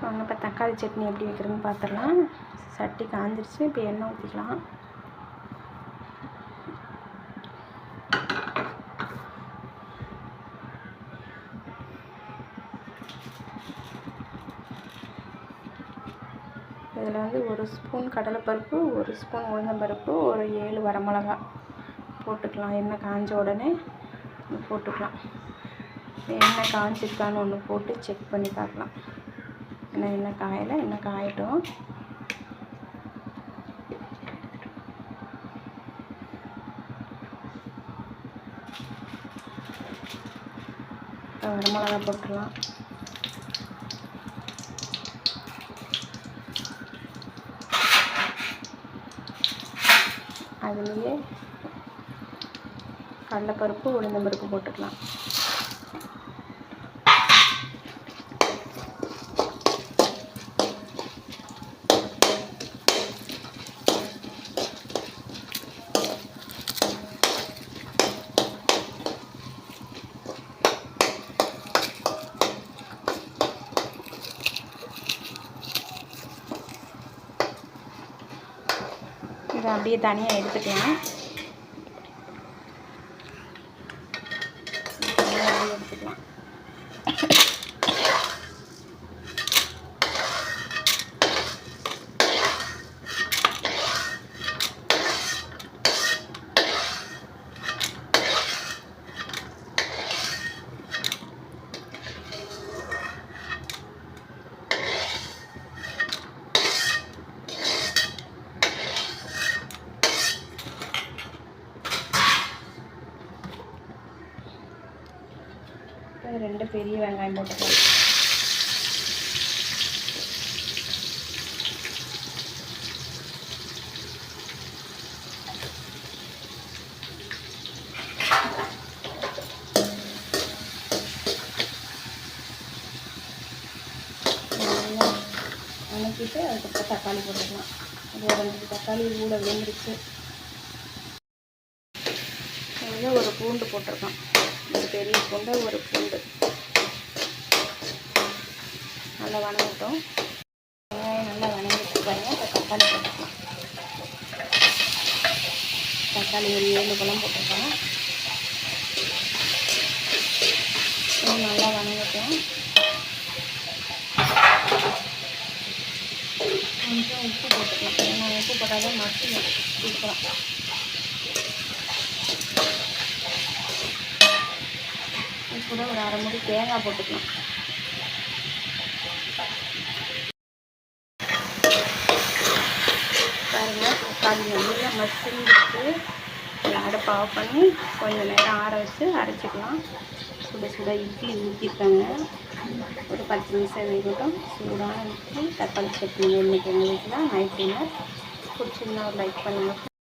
வாங்க இப்போ தக்காளி சட்னி எப்படி வைக்கிறதுன்னு பார்த்துடலாம் சட்டி காஞ்சிருச்சு இப்போ எண்ணெய் ஊற்றிக்கலாம் இதில் வந்து ஒரு ஸ்பூன் கடலைப்பருப்பு ஒரு ஸ்பூன் உளுந்தம்பருப்பு ஒரு ஏழு வரமிளகா போட்டுக்கலாம். எண்ணெய் காஞ்ச உடனே போட்டுக்கலாம். எண்ணெய் காஞ்சிருக்கான்னு ஒன்று போட்டு செக் பண்ணி பார்க்கலாம். ஏன்னா இன்னும் காயலை இன்னும் காயட்டும்? வரமிளகா போட்டுடலாம் அதுலேயே கடலைப்பருப்பு உளுந்தம்பருப்பு போட்டுக்கலாம். இதை அப்படியே தனியாக எடுத்துக்கலாம். எடுத்துக்கலாம். இப்போ ரெண்டு பெரிய வெங்காயம் போட்டுக்கலாம் நல்லா வணக்கிட்டு அதுக்கப்புறம் தக்காளி போட்டுக்கலாம். அது ஒரு ரெண்டு தக்காளி ஊட விழுந்துருச்சு. அதில் ஒரு பூண்டு போட்டிருக்கோம். ஒரு பெரிய பூண்டு ஒரு பூண்டு நல்லா வணங்கட்டும். வெங்காயம் நல்லா வணங்கிட்டு பாருங்க. இப்போ தக்காளி போட்டுக்கலாம். தக்காளி ஒரு ஏழு பழம் போட்டுக்கலாம். நல்லா வணங்கட்டும். கொஞ்சம் உப்பு போட்டுக்கலாம். ஏன்னா உப்பு போட்டால் தான் கொடுக்கலாம். கூட ஒரு அரை மூடி தேங்காய் போட்டுக்கலாம். பாருங்க தக்காளி நல்லா மசிஞ்சிட்டு அடுப்பை ஆஃப் பண்ணி கொஞ்சம் நேரம் ஆற வச்சு அரைச்சிக்கலாம். சுட சுட இட்லி ஊற்றிருக்காங்க ஒரு பத்து நிமிஷம் வேகட்டும். சூடான இட்லி தக்காளி சட்னி இன்னைக்கு எங்கள் வீட்டில் நைட் டின்னர் பிடிச்சிருந்தா ஒரு லைக் பண்ணுங்கள்